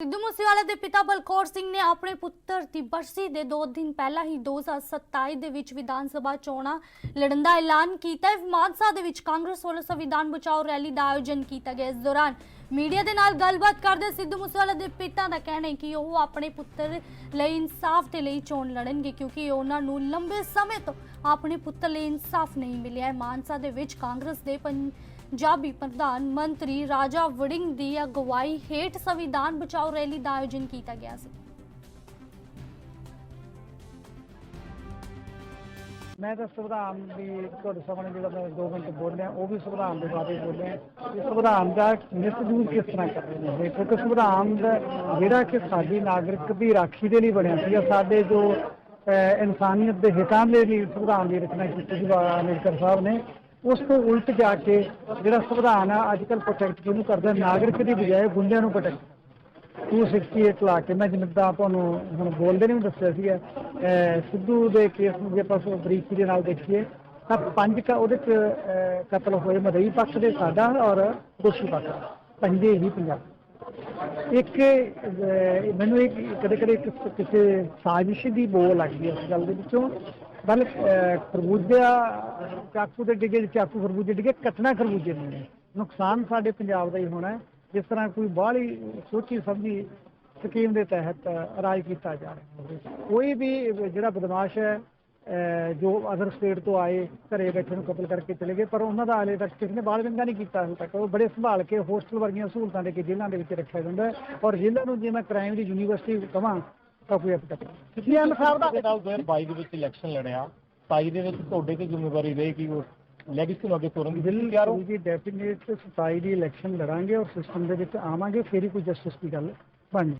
ਸਿੱਧੂ ਮੂਸੇਵਾਲਾ ਦੇ ਪਿਤਾ ਬਲਕੌਰ ਸਿੰਘ ਨੇ ਆਪਣੇ ਪੁੱਤਰ ਦੀ ਬਰਸੀ ਦੇ 2 ਦਿਨ ਪਹਿਲਾਂ ਹੀ 2027 ਦੇ ਵਿੱਚ ਵਿਧਾਨ ਸਭਾ ਚੋਣਾਂ ਲੜਨ ਦਾ ਐਲਾਨ ਕੀਤਾ। ਹੈ ਮਾਨਸਾ ਦੇ ਵਿੱਚ ਕਾਂਗਰਸ ਵੱਲੋਂ ਸੰਵਿਧਾਨ ਬਚਾਓ ਰੈਲੀ ਦਾ ਆਯੋਜਨ ਕੀਤਾ ਗਿਆ। ਇਸ ਦੌਰਾਨ ਮੀਡੀਆ ਦੇ ਨਾਲ ਗੱਲਬਾਤ ਕਰਦੇ ਸਿੱਧੂ ਮੂਸੇਵਾਲਾ ਦੇ ਪਿਤਾ ਦਾ ਕਹਿਣਾ ਹੈ ਕਿ ਉਹ ਆਪਣੇ ਪੁੱਤਰ ਲਈ ਇਨਸਾਫ ਦੇ ਲਈ ਚੋਣ ਲੜਨਗੇ ਕਿਉਂਕਿ ਉਹਨਾਂ ਨੂੰ ਲੰਬੇ ਸਮੇਂ ਤੋਂ ਆਪਣੇ ਪੁੱਤਰ ਲਈ ਇਨਸਾਫ ਨਹੀਂ ਮਿਲਿਆ। ਹੈ ਮਾਨਸਾ ਦੇ ਵਿੱਚ ਕਾਂਗਰਸ ਦੇ ਪੰਜਾਬੀ ਪ੍ਰਧਾਨ ਮੰਤਰੀ ਰਾਜਾ ਵੜਿੰਗ ਦੀ ਅਗਵਾਈ ਹੇਠ ਸੰਵਿਧਾਨ ਬਚਾਓ ਰੈਲੀ ਦਾ ਆਯੋਜਨ ਕੀਤਾ ਗਿਆ ਸੀ। ਮੈਂ ਤਾਂ ਸੰਵਿਧਾਨ ਦੀ ਤੁਹਾਡੇ ਸਾਹਮਣੇ ਜਿਹੜਾ ਮੈਂ 2 ਮਿੰਟ ਬੋਲਿਆ, ਉਹ ਵੀ ਸੰਵਿਧਾਨ ਦੇ ਬਾਰੇ ਬੋਲਿਆ। ਕਿ ਸੰਵਿਧਾਨ ਦਾ ਮਿਸਯੂਜ਼ ਕਿਸ ਤਰ੍ਹਾਂ ਕਰ ਰਹੇ ਨੇ? ਕਿਉਂਕਿ ਸੰਵਿਧਾਨ ਦਾ ਜਿਹੜਾ ਕਿ ਸਾਡੀ ਨਾਗਰਿਕ ਦੀ ਰਾਖੀ ਦੇ ਲਈ ਬਣਿਆ ਸੀ ਸਾਡੇ ਜੋ ਇਨਸਾਨੀਅਤ ਦੇ ਹਿੱਤਾਂ ਦੇ ਲਈ ਸੰਵਿਧਾਨ ਦੀ ਰਚਨਾ ਕੀਤੀ ਸੀ, ਬਾਬਾ ਸਾਹਿਬ ਨੇ ਉਸ ਤੋਂ ਉਲਟ ਜਾ ਕੇ ਜਿਹੜਾ ਸੰਵਿਧਾਨ ਆ ਅੱਜ ਕੱਲ੍ਹ ਪ੍ਰੋਟੈਕਟ ਕਿਹਨੂੰ ਕਰਦਾ ਨਾਗਰਿਕ ਦੀ ਬਜਾਏ ਗੁੰਡਿਆਂ ਨੂੰ ਪ੍ਰੋਟੈਕਟ 268 ਲਾ ਕੇ ਮੈਂ ਜਿੱਦਾਂ ਤੁਹਾਨੂੰ ਹੁਣ ਬੋਲਦੇ ਨੇ ਵੀ ਦੱਸਿਆ ਸੀਗਾ। ਸਿੱਧੂ ਦੇ ਕੇਸ ਨੂੰ ਜੇ ਆਪਾਂ ਬਰੀਕੀ ਦੇ ਨਾਲ ਦੇਖੀਏ ਤਾਂ ਪੰਜ ਕ ਉਹਦੇ ਚ ਅਹ, ਕਤਲ ਹੋਏ ਮਦਈ ਪੱਖ ਦੇ ਸਾਡਾ ਔਰ ਦੋਸ਼ੀ ਪੱਖ ਦਾ। ਪੰਜੇ ਹੀ ਪੰਜਾਬ। ਇੱਕ ਮੈਨੂੰ ਇੱਕ ਕਦੇ ਕਦੇ ਕਿਸੇ ਸਾਜ਼ਿਸ਼ ਦੀ ਬੋਲ ਲੱਗਦੀ ਹੈ ਇਸ ਗੱਲ ਦੇ ਵਿੱਚੋਂ। ਬਲ ਖਰਬੂਜਾ ਚਾਕੂ ਦੇ ਡਿੱਗੇ ਚਾਕੂ ਖਰਬੂਜੇ ਡਿੱਗੇ ਕੱਟਣਾ ਖਰਬੂਜੇ ਨੂੰ ਨੇ। ਨੁਕਸਾਨ ਸਾਡੇ ਪੰਜਾਬ ਦਾ ਹੀ ਹੋਣਾ ਹੈ ਜਿਸ ਤਰ੍ਹਾਂ ਕੋਈ ਬਾਹਲੀ ਸੋਚੀ ਸਮਝੀ ਸਕੀਮ ਦੇ ਤਹਿਤ ਰਾਜ ਕੀਤਾ ਜਾ ਰਿਹਾ ਹੈ। ਕੋਈ ਵੀ ਜਿਹੜਾ ਬਦਮਾਸ਼ ਹੈ ਅਹ, ਜੋ ਅਦਰ ਸਟੇਟ ਤੋਂ ਆਏ ਘਰੇ ਬੈਠੇ ਨੂੰ ਕਤਲ ਕਰਕੇ ਚਲੇ ਗਏ ਪਰ ਉਹਨਾਂ ਦਾ ਹਾਲੇ ਤੱਕ ਕਿਸੇ ਨੇ ਬਾਲ ਵਿੰਗਾ ਨਹੀਂ ਕੀਤਾ ਹਜੇ ਤੱਕ। ਉਹ ਬੜੇ ਸੰਭਾਲ ਕੇ ਹੋਸਟਲ ਵਰਗੀਆਂ ਸਹੂਲਤਾਂ ਦੇ ਕੇ ਜੇਲ੍ਹਾਂ ਦੇ ਵਿੱਚ ਰੱਖਿਆ ਜਾਂਦਾ ਹੈ। ਔਰ ਜੇਲ੍ਹਾਂ ਨੂੰ ਜੇ ਮੈਂ ਕ੍ਰਾਈਮ ਦੀ ਯੂਨੀਵਰਸਿਟੀ ਕਵਾਂ ਤਾਂ ਕੋਈ ਅਪਡੇਟ ਨਹੀਂ ਸੀਐਮ ਸਾਹਿਬ ਦਾ ਦੇ ਨਾਲ 2022 ਦੇ ਵਿੱਚ ਇਲੈਕਸ਼ਨ ਲੜਿਆ 27 ਦੇ ਵਿੱਚ ਤੁਹਾਡੇ ਤੇ ਜ਼ਿੰਮੇਵਾਰੀ ਰਹੇਗੀ ਉਹ ਲੈਗੇਸੀ ਨੂੰ ਅੱਗੇ ਤੋਰਨ ਦੀ ਬਿਲਕੁਲ ਤਿਆਰ ਹੋ? ਜੀ ਡੈਫੀਨੇਟ ਸਫ਼ਾਈ ਦੀ ਇਲੈਕਸ਼ਨ ਲੜਾਂਗੇ ਔਰ ਸਿਸਟਮ ਦੇ ਵਿੱਚ ਆਵਾਂਗੇ ਫਿਰ ਹੀ ਕੋਈ ਜਸਟਿਸ ਦੀ ਗੱਲ ਬਣਨੀ।